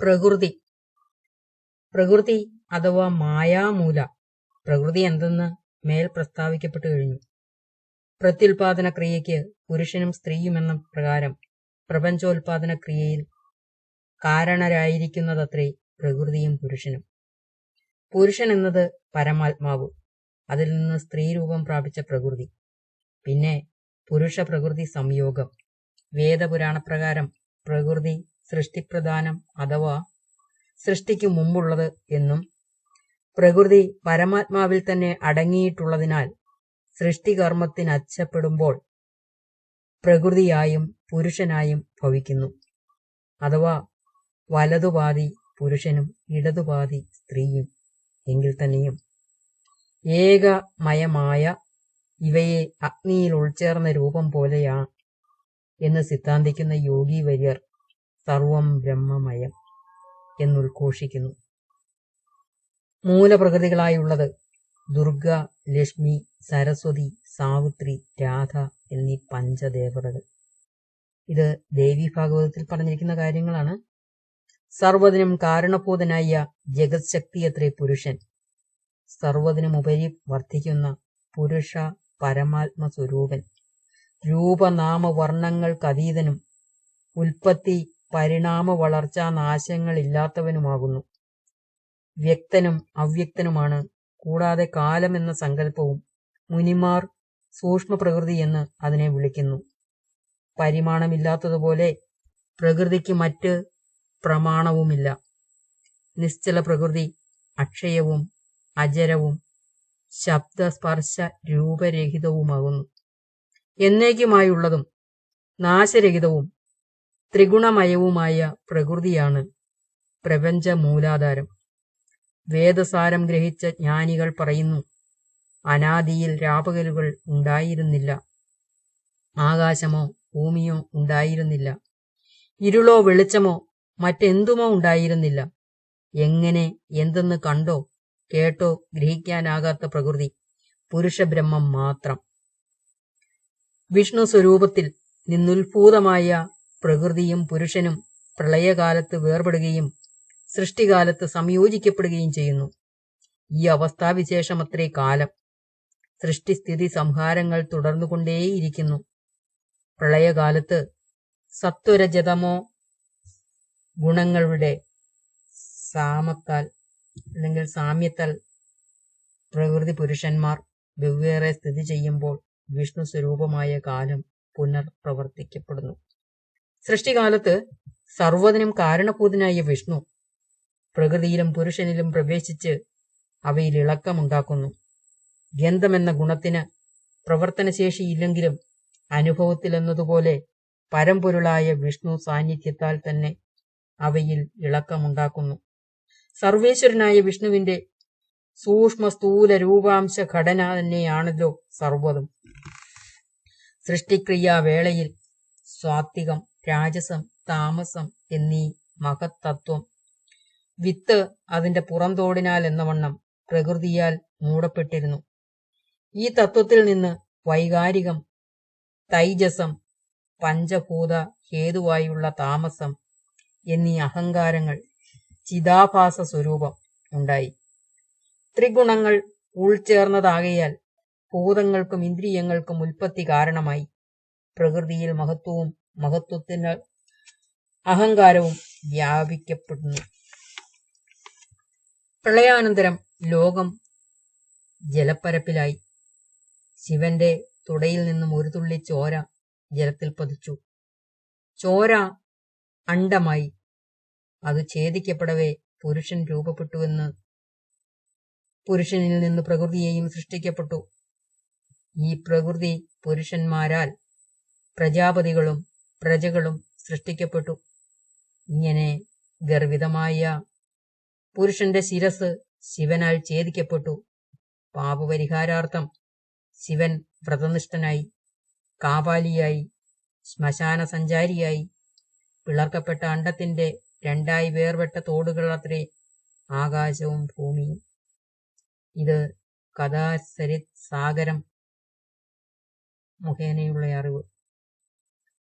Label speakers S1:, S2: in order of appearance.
S1: പ്രകൃതി. പ്രകൃതി അഥവാ മായാമൂല. പ്രകൃതി എന്തെന്ന് മേൽ പ്രസ്താവിക്കപ്പെട്ടു കഴിഞ്ഞു. പ്രത്യുൽപാദന ക്രിയയ്ക്ക് പുരുഷനും സ്ത്രീയും എന്ന പ്രകാരം പ്രപഞ്ചോൽപാദന ക്രിയയിൽ കാരണരായിരിക്കുന്നതത്രേ പ്രകൃതിയും പുരുഷനും. പുരുഷൻ എന്നത് പരമാത്മാവ്. അതിൽ നിന്ന് സ്ത്രീരൂപം പ്രാപിച്ച പ്രകൃതി. പിന്നെ പുരുഷ പ്രകൃതി സംയോഗം. വേദപുരാണപ്രകാരം പ്രകൃതി സൃഷ്ടിപ്രധാനം അഥവാ സൃഷ്ടിക്കു മുമ്പുള്ളത് എന്നും പ്രകൃതി പരമാത്മാവിൽ തന്നെ അടങ്ങിയിട്ടുള്ളതിനാൽ സൃഷ്ടികർമ്മത്തിന് അച്ചപ്പെടുമ്പോൾ പ്രകൃതിയായും പുരുഷനായും ഭവിക്കുന്നു. അഥവാ വലതുപാതി പുരുഷനും ഇടതുപാതി സ്ത്രീയും എങ്കിൽ തന്നെയും ഏകമയമായ ഇവയെ അഗ്നിയിൽ ഉൾച്ചേർന്ന രൂപം പോലെയാ എന്ന് സിദ്ധാന്തിക്കുന്ന യോഗി വര്യർ സർവം ബ്രഹ്മമയം എന്നുദ്ഘോഷിക്കുന്നു മൂലപ്രകൃതികളായുള്ളത് ദുർഗ ലക്ഷ്മി സരസ്വതി സാവിത്രി രാധ എന്നീ പഞ്ചദേവതകൾ. ഇത് ദേവി ഭാഗവതത്തിൽ പറഞ്ഞിരിക്കുന്ന കാര്യങ്ങളാണ്. സർവതിനും കാരണഭൂതനായ ജഗത് ശക്തിയത്രേ പുരുഷൻ. സർവതിനുമുപരി വർദ്ധിക്കുന്ന പുരുഷ പരമാത്മ സ്വരൂപൻ രൂപനാമവർണങ്ങൾക്കതീതനും ഉൽപ്പത്തി പരിണാമ വളർച്ചാ നാശങ്ങൾ ഇല്ലാത്തവനുമാകുന്നു വ്യക്തനും അവ്യക്തനുമാണ്. കൂടാതെ കാലം എന്ന സങ്കല്പവും മുനിമാർ സൂക്ഷ്മ പ്രകൃതി എന്ന് അതിനെ വിളിക്കുന്നു. പരിമാണമില്ലാത്തതുപോലെ പ്രകൃതിക്ക് മറ്റ് പ്രമാണവുമില്ല. നിശ്ചല പ്രകൃതി അക്ഷയവും അജരവും ശബ്ദസ്പർശ രൂപരഹിതവുമാകുന്നു. എന്നേക്കുമായുള്ളതും നാശരഹിതവും ത്രിഗുണമയവുമായ പ്രകൃതിയാണ് പ്രപഞ്ച മൂലാധാരം വേദസാരം ഗ്രഹിച്ച ജ്ഞാനികൾ പറയുന്നു അനാദിയിൽ രാപകലുകൾ ഉണ്ടായിരുന്നില്ല. ആകാശമോ ഭൂമിയോ ഉണ്ടായിരുന്നില്ല. ഇരുളോ വെളിച്ചമോ മറ്റെന്തുമോ ഉണ്ടായിരുന്നില്ല. എങ്ങനെ എന്തെന്ന് കണ്ടോ കേട്ടോ ഗ്രഹിക്കാനാകാത്ത പ്രകൃതി പുരുഷബ്രഹ്മം മാത്രം. വിഷ്ണു സ്വരൂപത്തിൽ നിന്നുത്ഭൂതമായ പ്രകൃതിയും പുരുഷനും പ്രളയകാലത്ത് വേർപെടുകയും സൃഷ്ടികാലത്ത് സംയോജിക്കപ്പെടുകയും ചെയ്യുന്നു. ഈ അവസ്ഥാവിശേഷമത്രേ കാലം. സൃഷ്ടിസ്ഥിതി സംഹാരങ്ങൾ തുടർന്നുകൊണ്ടേയിരിക്കുന്നു. പ്രളയകാലത്ത് സത്വരജതമോ ഗുണങ്ങളുടെ സാമത്താൽ അല്ലെങ്കിൽ സാമ്യത്താൽ പ്രകൃതി പുരുഷന്മാർ വെവ്വേറെ സ്ഥിതി ചെയ്യുമ്പോൾ വിഷ്ണു സ്വരൂപമായ കാലം പുനർപ്രവർത്തിക്കപ്പെടുന്നു. സൃഷ്ടികാലത്ത് സർവതിനും കാരണഭൂതനായ വിഷ്ണു പ്രകൃതിയിലും പുരുഷനിലും പ്രവേശിച്ച് അവയിൽ ഇളക്കമുണ്ടാക്കുന്നു. ഗന്ധമെന്ന ഗുണത്തിന് പ്രവർത്തനശേഷിയില്ലെങ്കിലും അനുഭവത്തിലെന്നതുപോലെ പരമ്പൊരുളായ വിഷ്ണു സാന്നിധ്യത്താൽ തന്നെ അവയിൽ ഇളക്കമുണ്ടാക്കുന്നു. സർവേശ്വരനായ വിഷ്ണുവിന്റെ സൂക്ഷ്മ സ്ഥൂല രൂപാംശ ഘടന തന്നെയാണല്ലോ സർവതും. സൃഷ്ടിക്രിയാവേളയിൽ സ്വാത്വികം രാജസം താമസം എന്നീ മഹത്തത്വം. വിത്ത് അതിന്റെ പുറന്തോടിനാൽ എന്നവണ്ണം പ്രകൃതിയാൽ മൂടപ്പെട്ടിരുന്നു. ഈ തത്വത്തിൽ നിന്ന് വൈകാരികം തൈജസം പഞ്ചഭൂത ഹേതുവായുള്ള താമസം എന്നീ അഹങ്കാരങ്ങൾ ചിതാഭാസ സ്വരൂപം ഉണ്ടായി. ത്രിഗുണങ്ങൾ ഉൾച്ചേർന്നതാകയാൽ ഭൂതങ്ങൾക്കും ഇന്ദ്രിയങ്ങൾക്കും ഉൽപ്പത്തി കാരണമായി പ്രകൃതിയിൽ മഹത്വവും മഹത്വത്തിന് അഹങ്കാരവും വ്യാപിക്കപ്പെടുന്നു. പ്രളയാനന്തരം ലോകം ജലപ്പരപ്പിലായി. ശിവന്റെ തുടയിൽ നിന്നും ഒരു തുള്ളി ചോര ജലത്തിൽ പതിച്ചു. ചോര അണ്ടമായി അത് ഛേദിക്കപ്പെടവേ പുരുഷൻ രൂപപ്പെട്ടുവെന്ന് പുരുഷനിൽ നിന്ന് പ്രകൃതിയെയും സൃഷ്ടിക്കപ്പെട്ടു. ഈ പ്രകൃതി പുരുഷന്മാരാൽ പ്രജാപതികളും പ്രജകളും സൃഷ്ടിക്കപ്പെട്ടു. ഇങ്ങനെ ഗർവിതമായ പുരുഷന്റെ ശിരസ് ശിവനാൽ ഛേദിക്കപ്പെട്ടു. പാപപരിഹാരാർത്ഥം ശിവൻ വ്രതനിഷ്ഠനായി കാപാലിയായി ശ്മശാന സഞ്ചാരിയായി പിളർക്കപ്പെട്ട അണ്ടത്തിന്റെ രണ്ടായി വേർപെട്ട തോടുകളത്രേ ആകാശവും ഭൂമിയും. ഇത് കഥാസരിത് സാഗരം മുഖേനയുള്ള അറിവ്.